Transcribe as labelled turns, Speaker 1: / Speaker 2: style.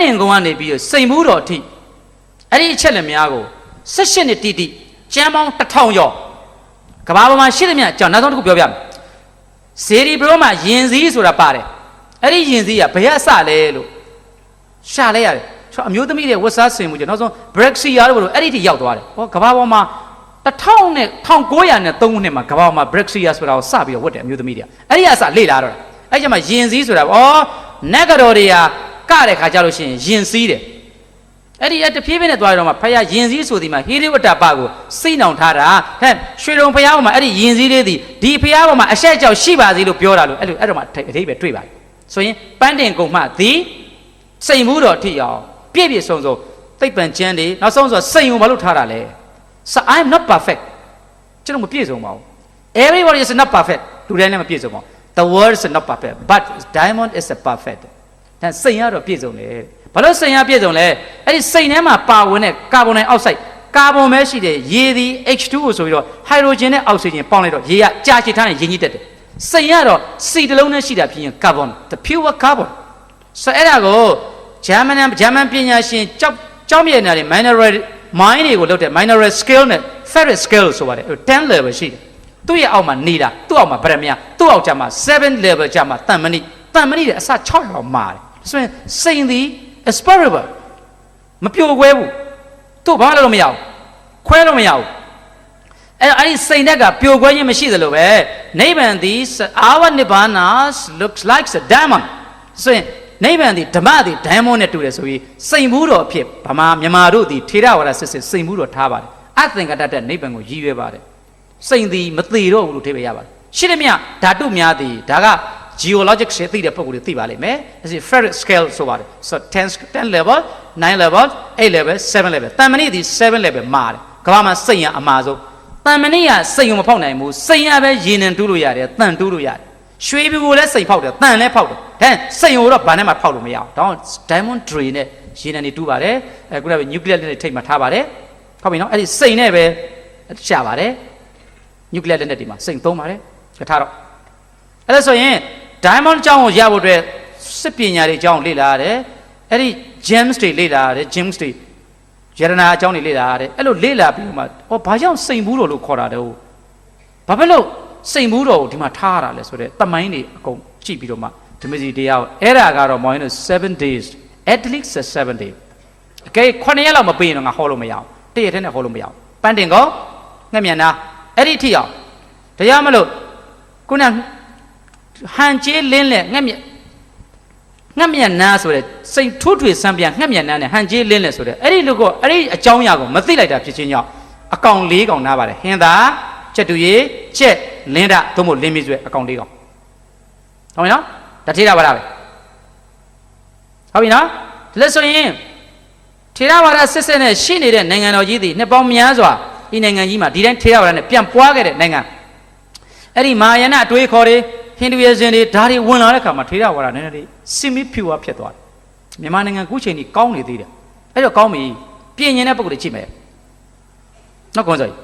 Speaker 1: နင်ကုန်းကနေပြီးတော့စိန်မှုတော်အထိအဲ့ဒီအချက်လက်များကို16နှစ်တိတိကျမ်းပေါင်း1000ကျော်ကဘာပေါ်မှာရှိသမျှကြောင့်နောက်ဆုံးတစ်ခုပြောပြမယ်ဇေရီဘရောမှာယင်စည်းဆိုတာပါတယ်အဲ့ဒီယင်စည်းကဘယ်အစလဲလို့ရှာလဲရတယ်ဆိုတော့အမျိုးသမီးတွေဝတ်စားဆင်မှုကြောင့်နောက်ဆုံး Brexia လို့လို့အဲ့ဒီထိရောက်သွားတယ်ဟောကဘာပေါ်မှာ1000နဲ့1900နဲ့3ခုနှစ်မှာကဘာပေါ်မှာ Brexia ဆိုတာကိုစပြီးတော့ဝတ်တယ်အမျိုးသမီးတွေကအဲ့ဒီအစလေ့လာတော့တယ်အဲ့ကျမှယင်စည်းဆိုတာဩနက်ကတော့တွေက ကတဲ့ခါကြလို့ရှိရင်ယင်စည်းတယ်အဲ့ဒီအတဖြည်းဖြည်းနဲ့သွားရတော့မှဖယားယင်စည်းဆိုဒီမှာဟေရိဝတ္တပကိုစိတ်နှောင်ထားတာဟဲ့ရွှေတုံဖယားပေါ်မှာအဲ့ဒီယင်စည်းလေးဒီဒီဖယားပေါ်မှာအဆက်ကြောက်ရှိပါစေလို့ပြောတာလို့အဲ့လိုအဲ့တော့မှအထိပ္ပယ်တွေ့ပါတယ်ဆိုရင်ပန်းတင်ကုံမှဒီစိတ်မှုတော်ထိအောင်ပြည့်ပြည့်စုံစုံသိပ္ပံကျမ်းတွေနောက်ဆုံးဆိုစိတ်ုံဘာလို့ထားတာလဲ so i am not perfect ကျွန်တော်မပြည့်စုံပါဘူး everybody is not perfect လူတိုင်းလည်းမပြည့်စုံပါဘူး the world is not perfect but diamond is a perfect ဒါစိတ်ရတော့ပြည့်စုံတယ်ဘာလို့စိတ်ရပြည့်စုံလဲအဲ့ဒီစိတ်ထဲမှာပါဝင်တဲ့ကာဗွန်ဒိုင်အောက်ဆိုက်ကာဗွန်ပဲရှိတယ်ရေသည် H2O ဆိုပြီးတော့ဟိုက်ဒရိုဂျင်နဲ့အောက်ဆီဂျင်ပေါင်းလိုက်တော့ရေကကြာချစ်ထားရင်ရင်းကြီးတက်တယ်စိတ်ရတော့စီတစ်လုံးနဲ့ရှိတာဖြစ်ရင်ကာဗွန် the pure carbon ဆိုအဲ့ဒါကိုဂျာမန်ဂျာမန်ပညာရှင်ကြောက်ကြောက်မြင်နေတဲ့ mineral mine တွေကိုလုပ်တဲ့ mineral scale နဲ့ ferrous scale ဆိုပါတယ်10 level ရှိတယ်သူ့ရဲ့အောက်မှာနေတာသူ့အောက်မှာဗရမယသူ့အောက်ကျမှ7 level ကျမှတန်မဏိတန်မဏိတဲ့အစ6ရောက်မာတယ် ဆိုရင်စိန်သည် aspirable မပြိုကွဲဘူးသူ့ဘာလို့လို့မရဘူးခွဲလို့မရဘူးအဲ့အဲ့ဒီစိန်တက်ကပြိုကွဲခြင်းမရှိသလိုပဲနိဗ္ဗာန်သည် our nibbana looks like a diamond ဆိုရင်နိဗ္ဗာန်သည်ဓမ္မသည် diamond နဲ့တူတယ်ဆိုပြီးစိန်ဘူးတော်အဖြစ်ဗမာမြန်မာတို့သည်ထေရဝါဒစစ်စစ်စိန်ဘူးတော်ထားပါတယ်အသင်္ကတတ်တဲ့နိဗ္ဗာန်ကိုရည်ရွယ်ပါတယ်စိန်သည်မသေးတော့ဘူးလို့ထိပဲရပါတယ်ရှိတယ်မြဓာတုများသည်ဒါက geologic ရှေ့သိတဲ့ပုံကိုသိပါလိမ့်မယ်ဒါစီ ferric scale ဆိုပါတယ် so 10 10 level 9 level 8 level 7 level တန်မဏိသည်7 level မာတယ်ကမ္ဘာမှာစိတ်ရအမှာဆုံးတန်မဏိကစိတ်ုံမဖောက်နိုင်ဘူးစိတ်ရပဲရေနံတူးလို့ရတယ်တန်တူးလို့ရတယ်ရွှေပြူကိုလည်းစိတ်ဖောက်တယ်တန်လည်းဖောက်တယ်ဒါစိတ်ုံတော့ဘာနဲ့မှဖောက်လို့မရအောင်ဒါ diamond tray နဲ့ရေနံနေတူးပါတယ်အဲခုနက nuclear နဲ့ထိတ်မှထားပါတယ်ဟုတ်ပြီနော်အဲ့ဒီစိတ်နဲ့ပဲရှာပါတယ် nuclear လက်နက်ဒီမှာစိတ်သုံးပါတယ်ကထားတော့အဲ့ဒါဆိုရင် diamond အကြောင်းကိုရဖို့အတွက်စစ်ပညာတွေအကြောင်းလေ့လာရတယ်အဲ့ဒီ gems တွေလေ့လာရတယ် gems တွေယရနာအကြောင်းတွေလေ့လာရတယ်အဲ့လိုလေ့လာပြီးမှဟောဘာကြောင့်စိန်ဘူးတော်လို့ခေါ်တာတော့ဘာဖြစ်လို့စိန်ဘူးတော်ကိုဒီမှာထားရတာလဲဆိုတော့တမိုင်းတွေအကုန်ကြည့်ပြီးတော့မှဒီမစီတရားကိုအဲ့ဒါကတော့မောင်းလို့7 days at least 7 days အကဲ9ရက်လောက်မပေးရင်တော့ငါဟောလို့မရအောင်တည့်ရတဲ့နဲ့ဟောလို့မရအောင်ပန်းတင်ကောငှက်မြန်နာအဲ့ဒီထိအောင်တရားမလို့ခုန ဟန်ကျေးလင်းလက်ငှက်မြက်ငှက်မြက်နာဆိုတဲ့စိတ်ထွထွေစံပြန်ငှက်မြက်နာနဲ့ဟန်ကျေးလင်းလက်ဆိုတဲ့အဲ့ဒီလူကအဲ့ဒီအကြောင်းအရာကိုမသိလိုက်တာဖြစ်ချင်းကြောင့်အကောင်၄ကောင်နားပါတယ်ဟင်သာချက်တူရီချက်လင်းတာသို့မဟုတ်လင်းမီဆွဲအကောင်၄ကောင်ဟုတ်ပြီနော်တထေရပါလားပဲဟုတ်ပြီနော်ဒါလို့ဆိုရင်ထေရဝါဒစစ်စစ်နဲ့ရှိနေတဲ့နိုင်ငံတော်ကြီးသည်နှစ်ပေါင်းများစွာဒီနိုင်ငံကြီးမှာဒီတိုင်းထေရဝါဒနဲ့ပြန်ပွားခဲ့တဲ့နိုင်ငံအဲ့ဒီမာယာနအတွေးခေါ်တွေ ဟိန္ဒူရဲ့ဇင်တွေဒါတွေဝင်လာတဲ့ခါမှာထေရဝါဒနည်းနည်းလေးစင်မီဖြူဝါဖြစ်သွားတယ်မြန်မာနိုင်ငံခုချိန်ကြီးကောင်းနေသေးတယ်အဲ့တော့ကောင်းပြီပြင်ရင်တဲ့ပုံတွေကြည့်မယ်နောက်ကောင်းစိုက်